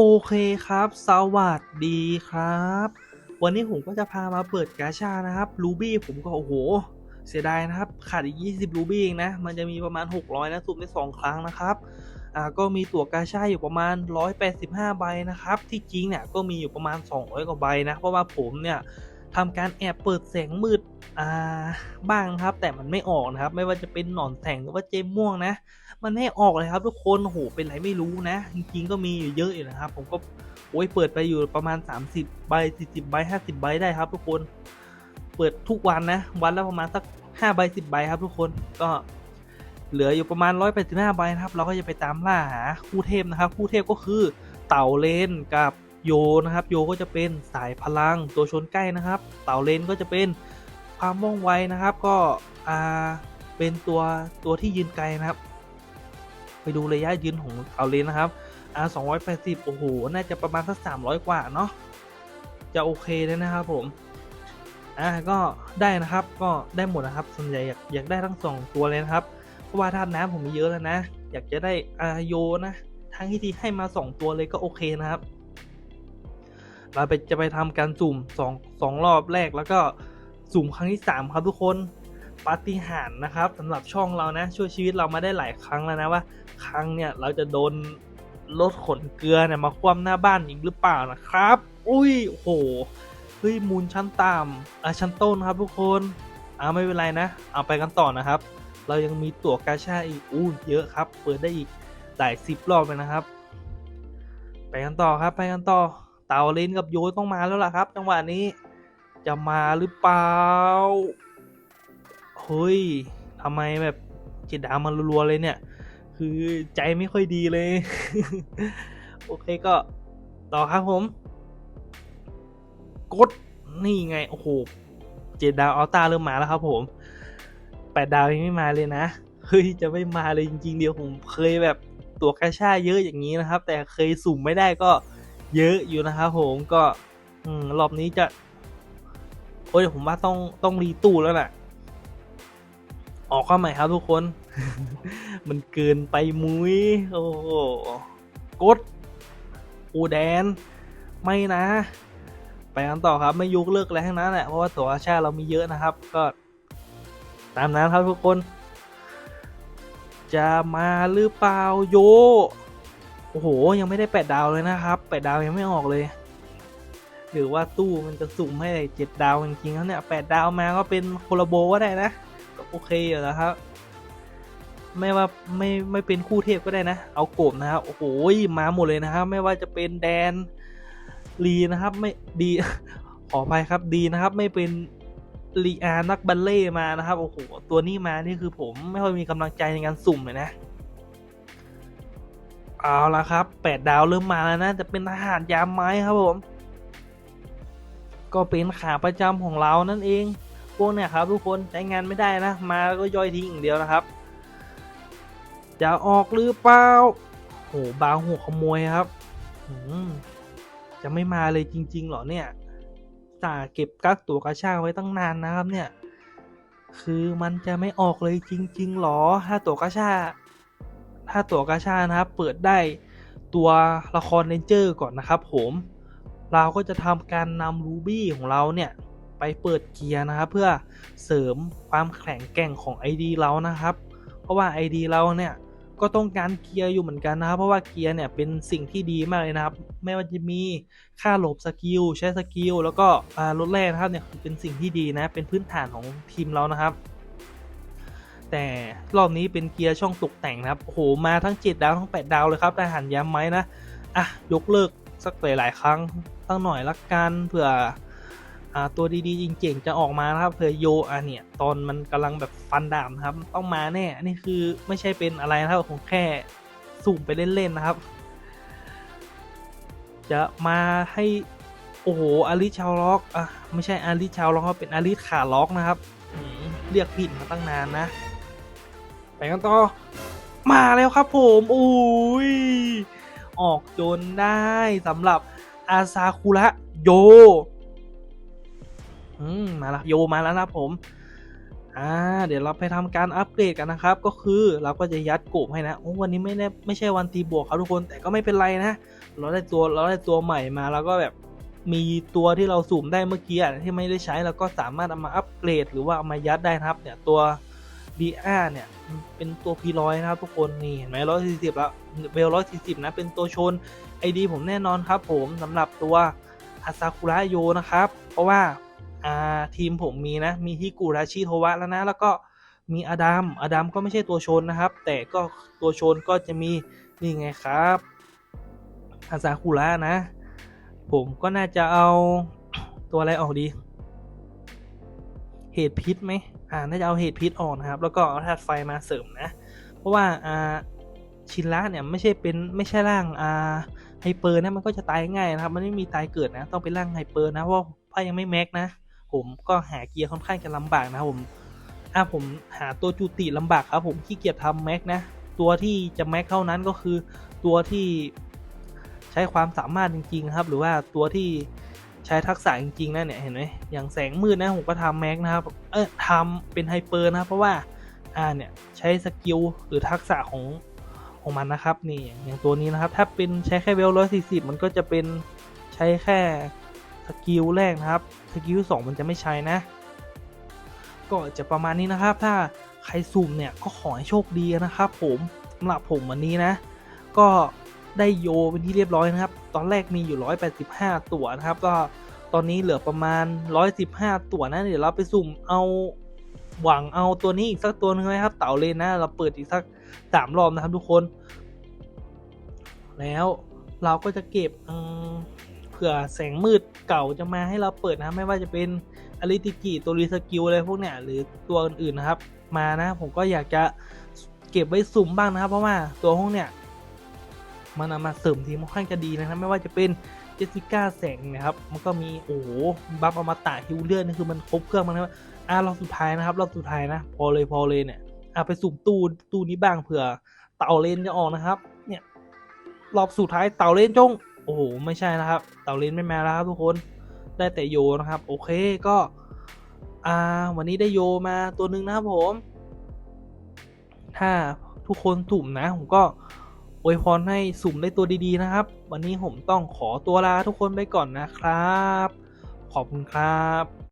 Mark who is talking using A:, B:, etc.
A: โอเคครับ สวัสดีครับ วันนี้ผมก็จะพามาเปิดกาชานะครับรูบี้ผมก็โอ้โห เสียดายนะครับ ขาดอีก 20รูบี้เองนะ มันจะมีประมาณ 600 นะสุ่มได้ 2 ครั้งนะครับ อ่าก็มีตั๋วกาชาอยู่ประมาณ 185 ใบนะครับ ที่จริงเนี่ยก็มีอยู่ประมาณ 200 กว่าใบนะ เพราะว่าผมเนี่ย ทำการแอบเปิดแสงมืดอ่าบ้างครับ แต่มันไม่ออกนะครับ ไม่ว่าจะเป็นหนอนแสงหรือว่าเจมม่วงนะ มันไม่ออกเลยครับ ทุกคนโอ้โหเป็นไรไม่รู้นะ จริงๆก็มีอยู่เยอะอยู่นะครับ ผมก็โอ้ยเปิดไปอยู่ประมาณ 30 ใบ 40 ใบ 50 ใบได้ครับ ทุกคน เปิดทุกวันนะ วันละประมาณสัก5ใบ10 ใบครับทุกคนก็เหลืออยู่ประมาณ 185 ใบนะครับ เราก็จะไปตามล่าหาคู่เทพนะครับ คู่เทพก็คือเต่าเลนกับ โยนะครับ โยก็จะเป็นสายพลังตัวชนใกล้นะครับ เต่าเลนก็จะเป็นความว่องไวนะครับ ก็อ่าเป็นตัวตัวที่ยืนไกลนะครับ ไปดูระยะยืนของเต่าเลนนะครับอ่า280โอ้โห น่าจะประมาณสัก300กว่าเนาะจะโอเคเลยนะครับผมอ่าก็ได้นะครับก็ได้หมดนะครับส่วนใหญ่อยากอยากได้ทั้งสองตัวเลยนะครับเพราะว่าธาตุน้ำผมมีเยอะแล้วนะ อยากจะได้อาโยนะทั้งที่ทีให้มา 2 ตัวเลยก็โอเคนะครับ เราไปจะไปทำการสุ่ม2 2รอบแรกแล้วก็สุ่มครั้งที่ 3 ครับทุกคนปาฏิหาริย์นะครับสำหรับช่องเรานะ ช่วยชีวิตเรามาได้หลายครั้งแล้วนะว่า ครั้งเนี่ยเราจะโดนรถขนเกลือเนี่ยมาคว่ำหน้าบ้านอีกหรือเปล่านะครับ อุ้ยโอ้โหเฮ้ยมูลชั้นต่ำอะชั้นต้นครับทุกคนอ่าไม่เป็นไรนะ เอาไปกันต่อนะครับ เรายังมีตั๋วกาชาอีกอู้เยอะครับ เปิดได้อีกหลายสิบรอบเลยนะครับ ไปกันต่อครับไปกันต่อ เต่าเลนกับโยต้องมาแล้วล่ะครับ จังหวะนี้จะมาหรือเปล่า เฮ้ยทำไมแบบจิตดามันรัวๆเลยเนี่ย คือใจไม่ค่อยดีเลย โอเคก็ต่อครับผม กดนี่ไง โอ้โหเจ็ดดาวอัลต้าเริ่มมาแล้วครับผมแปดดาวยังไม่มาเลยนะ เฮ้ย จะไม่มาเลยจริงๆ เดียวผมเคยแบบตัวกระชาเยอะอย่างนี้นะครับ แต่เคยสุ่มไม่ได้ก็ เยอะอยู่นะครับผมก็อืมรอบนี้จะ โอ้ยผมว่าต้องต้องรีตู้แล้วแหละออกข้าใหม่ครับทุกคน มันเกินไปมุ้ย โอ้โหกดอูแดน ไม่นะ ไปกันต่อครับไม่ยกเลิกอะไรทั้งนั้นแหละ เพราะว่าตัวชาเรามีเยอะนะครับ ก็ตามนั้นครับทุกคน จะมาหรือเปล่าโย โอ้โห ยังไม่ได้แปดดาวเลยนะครับแปดดาวยังไม่ออกเลย หรือว่าตู้มันจะสุ่มให้เจ็ดดาวจริงๆแล้วเนี่ยแปดดาวมาก็เป็นโคลาโบก็ได้นะก็โอเคอยู่แล้วครับ ไม่ว่าไม่ไม่เป็นคู่เทพก็ได้นะ เอาโกบนะครับโอ้โหมาหมดเลยนะครับ ไม่ว่าจะเป็นแดนลีนะครับ ไม่ดีขออภัยครับดีนะครับ ไม่เป็นลีอานักบัลเล่มานะครับโอ้โหตัวนี้มานี่คือผมไม่ค่อยมีกำลังใจในการสุ่มเลยนะ เอาละครับแปดดาวเริ่มมาแล้วนะจะเป็นทหารยามไม้ครับผม ก็เป็นขาประจำของเรานั่นเอง พวกเนี่ยครับทุกคนใช้งานไม่ได้นะ มาแล้วก็ย่อยทิ้งอย่างเดียวนะครับ จะออกหรือเปล่าโหบาหัวขโมยครับจะไม่มาเลยจริง ๆ หรอเนี่ยตาเก็บกักตัวกระชากไว้ตั้งนานนะครับเนี่ย คือมันจะไม่ออกเลยจริง ๆ หรอถ้าตัวกระชา ถ้าตัวกระชานะครับ เปิดได้ตัวละครเรนเจอร์ก่อนนะครับผม เราก็จะทำการนำรูบี้ของเราเนี่ยไปเปิดเกียร์นะครับเพื่อเสริมความแข็งแกร่งของ ID เรานะครับ เพราะว่า ID เราเนี่ยก็ต้องการเกียร์อยู่เหมือนกันนะครับ เพราะว่าเกียร์เนี่ยเป็นสิ่งที่ดีมากเลยนะครับ ไม่ว่าจะมีค่าหลบสกิลใช้สกิลแล้วก็อ่ารถแรกนะครับเนี่ยเป็นสิ่งที่ดีนะเป็นพื้นฐานของทีมเรานะครับ แต่รอบนี้เป็นเกียร์ช่องตกแต่งนะครับโหมาทั้ง 7 ดาวทั้ง 8 ดาวเลยครับได้หันย้ำไหมนะอะยกเลิกสักหลายๆครั้งตั้งหน่อยละกันเผื่ออตัวดีๆจริงๆจะออกมานะครับเผื่อโยอะเนี่ยตอนมันกำลังแบบฟันดาบนะครับ ต้องมาแน่อันนี่คือไม่ใช่เป็นอะไรนะครับผมแค่สุ่มไปเล่นๆนะครับ จะมาให้โอ้โหอาริชาวล็อกอะไม่ใช่อาริชาวล็อกครับเป็นอาริขาล็อกนะครับเรียกผิดมาตั้งนานนะ ไปกันต่อ มาแล้วครับผมอุ้ย ออกจนได้สำหรับอาซาคุระโย อืม มาแล้วโยมาแล้วนะผม อ่า เดี๋ยวเราไปทำการอัปเกรดกันนะครับ ก็คือเราก็จะยัดโกบให้นะ โอ้วันนี้ไม่ได้ไม่ใช่วันตีบวกครับทุกคน แต่ก็ไม่เป็นไรนะ เราได้ตัวเราได้ตัวใหม่มาแล้วก็แบบมีตัวที่เราสุ่มได้เมื่อกี้ที่ไม่ได้ใช้เราก็สามารถเอามาอัปเกรด หรือว่าเอามายัดได้นะครับ เนี่ยตัว DR เนี่ย เป็นตัว P100 นะครับทุกคนนี่เห็นไหม140แล้วเวล140นะ เป็นตัวชน ID ผมแน่นอนครับผมสำหรับตัวอาซากุระโยนะครับ เพราะว่าอ่าทีมผมมีนะ มีฮิกุราชิโทวะแล้วนะ แล้วก็มีอดัม อดัมก็ไม่ใช่ตัวชนนะครับ แต่ก็ตัวชนก็จะมีนี่ไงครับอาซากุระนะ ผมก็น่าจะเอาตัวอะไรออกดี เหตุพิษไหม อ่าน่าจะเอาเหตุพิษออกนะครับ แล้วก็เอาธาตุไฟมาเสริมนะ เพราะว่าอ่าชินละเนี่ยไม่ใช่เป็นไม่ใช่ร่างอ่าไฮเปอร์นะมันก็จะตายง่ายนะครับ มันไม่มีตายเกิดนะ ต้องเป็นร่างไฮเปอร์นะเพราะพรายังไม่แม็กนะ ผมก็หาเกียร์ค่อนข้างจะลำบากนะครับผมอ่าผมหาตัวจูติลำบากครับผมขี้เกียจทำแม็กนะตัวที่จะแม็กเท่านั้นก็คือตัวที่ใช้ความสามารถจริงๆครับ หรือว่าตัวที่ ใช้ทักษะจริงๆนะเนี่ยเห็นไหมอย่างแสงมืดนะผมก็ทำแม็กนะครับเออทำเป็นไฮเปอร์นะเพราะว่าอ่าเนี่ยใช้สกิลหรือทักษะของของมันนะครับนี่อย่างตัวนี้นะครับถ้าเป็นใช้แค่เวลร้อยสี่สิบมันก็จะเป็นใช้แค่สกิลแรกนะครับสกิลสองมันจะไม่ใช้นะ ก็จะประมาณนี้นะครับ ถ้าใครสุ่มเนี่ยก็ขอให้โชคดีนะครับ ผมสำหรับผมวันนี้นะ ก็ ได้โยเป็นที่เรียบร้อยนะครับ ตอนแรกมีอยู่ 185 ตัวนะครับ ก็ตอนนี้เหลือประมาณ 115 ตัวนะเดี๋ยวเราไปสุ่มเอาหวังเอาตัวนี้อีกสักตัวหนึงไหมครับ เต่าเลนนะเราเปิดอีกสักสามรอบนะครับทุกคน แล้วเราก็จะเก็บเผื่อแสงมืดเก่าจะมาให้เราเปิดนะไม่ว่าจะเป็นอลิติกิตัวรีสกิลอะไรพวกเนี้ยหรือตัวอื่นๆนะครับ มานะผมก็อยากจะเก็บไว้สุ่มบ้างนะครับ เพราะว่าตัวพวกเนี้ย มันเอามาเสริมทีมค่อนข้างจะดีนะครับไม่ว่าจะเป็นเจสสิก้าแสงนะครับ มันก็มีโอ้บัฟอมตะฮิวเลือดนี่คือมันครบเครื่องมันนะครับอ่ารอบสุดท้ายนะครับรอบสุดท้ายนะ พอเลยพอเลยเนี่ยอะไปสุ่มตู้ตู้นี้บ้างเผื่อเต่าเลนจะออกนะครับ เนี่ยรอบสุดท้ายเต่าเลนจง โอ้โหไม่ใช่นะครับ เต่าเลนไม่มาแล้วครับทุกคนได้แต่โยนะครับ โอเคก็ อ่า วันนี้ได้โยมาตัวหนึ่งนะครับผม ถ้าทุกคนสุ่มนะผมก็ อวยพรให้สุ่มได้ตัวดีๆนะครับ วันนี้ผมต้องขอตัวลาทุกคนไปก่อนนะครับ ขอบคุณครับ